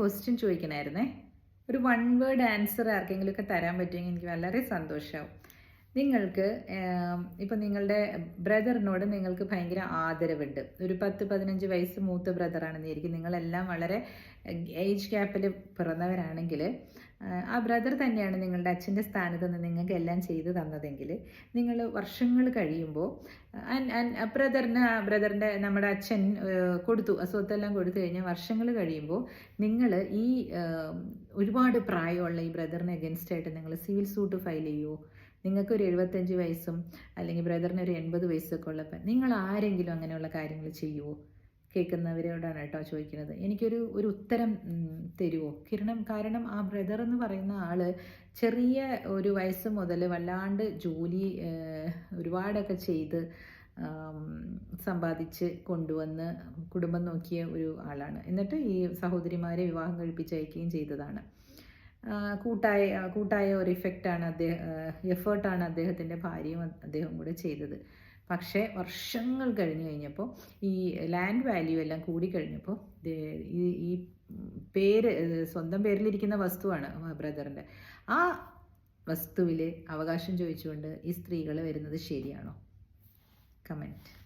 Question ചോദിക്കണമായിരുന്നേ ഒരു one word answer ആർക്കെങ്കിലുമൊക്കെ തരാൻ പറ്റുമെങ്കിൽ എനിക്ക് വളരെ സന്തോഷമാവും നിങ്ങൾക്ക് ഇപ്പം നിങ്ങളുടെ ബ്രദറിനോട് നിങ്ങൾക്ക് ഭയങ്കര ആദരവുണ്ട്. ഒരു പത്ത് പതിനഞ്ച് വയസ്സ് മൂത്ത ബ്രദറാണെന്ന് വിചാരിക്കും നിങ്ങളെല്ലാം വളരെ ഏജ് ഗ്യാപ്പിൽ പിറന്നവരാണെങ്കിൽ ആ ബ്രദർ തന്നെയാണ് നിങ്ങളുടെ അച്ഛന്റെ സ്ഥാനത്ത് നിന്ന് നിങ്ങൾക്ക് എല്ലാം ചെയ്തു തന്നതെങ്കിൽ നിങ്ങൾ വർഷങ്ങൾ കഴിയുമ്പോൾ ബ്രദറിന് ആ ബ്രദറിന്റെ നമ്മുടെ അച്ഛൻ കൊടുത്തു സ്വത്തെല്ലാം കൊടുത്തു കഴിഞ്ഞാൽ വർഷങ്ങൾ കഴിയുമ്പോൾ നിങ്ങൾ ഈ ഒരുപാട് പ്രായമുള്ള ഈ ബ്രദറിന് അഗൻസ്റ്റ് ആയിട്ട് നിങ്ങൾ സിവിൽ സൂട്ട് ഫയൽ ചെയ്യുമോ നിങ്ങൾക്ക് ഒരു എഴുപത്തഞ്ച് വയസ്സും അല്ലെങ്കിൽ ബ്രദറിന് ഒരു എൺപത് വയസ്സൊക്കെ ഉള്ളപ്പോൾ നിങ്ങൾ ആരെങ്കിലും അങ്ങനെയുള്ള കാര്യങ്ങൾ ചെയ്യുമോ കേൾക്കുന്നവരോടാണ് കേട്ടോ ചോദിക്കുന്നത്. എനിക്കൊരു ഒരു ഉത്തരം തരുമോ കിരണം കാരണം ആ ബ്രദർ എന്ന് പറയുന്ന ആൾ ചെറിയ ഒരു വയസ്സ് മുതൽ വല്ലാണ്ട് ജോലി ഒരുപാടൊക്കെ ചെയ്ത് സമ്പാദിച്ച് കൊണ്ടുവന്ന് കുടുംബം നോക്കിയ ഒരു ആളാണ്. എന്നിട്ട് ഈ സഹോദരിമാരെ വിവാഹം കഴിപ്പിച്ചയക്കുകയും ചെയ്തതാണ്. കൂട്ടായ കൂട്ടായ ഒരു ഇഫക്റ്റാണ് അദ്ദേഹം എഫേർട്ടാണ് അദ്ദേഹത്തിന്റെ ഭാര്യയും അദ്ദേഹം കൂടെ ചെയ്തത്. പക്ഷേ വർഷങ്ങൾ കഴിഞ്ഞു കഴിഞ്ഞപ്പോൾ ഈ ലാൻഡ് വാല്യൂ എല്ലാം കൂടിക്കഴിഞ്ഞപ്പോൾ ഈ ഈ പേര് സ്വന്തം പേരിലിരിക്കുന്ന വസ്തുവാണ് ബ്രദറിന്റെ ആ വസ്തുവിൽ അവകാശം ചോദിച്ചുകൊണ്ട് ഈ സ്ത്രീകൾ വരുന്നത് ശരിയാണോ? കമന്റ്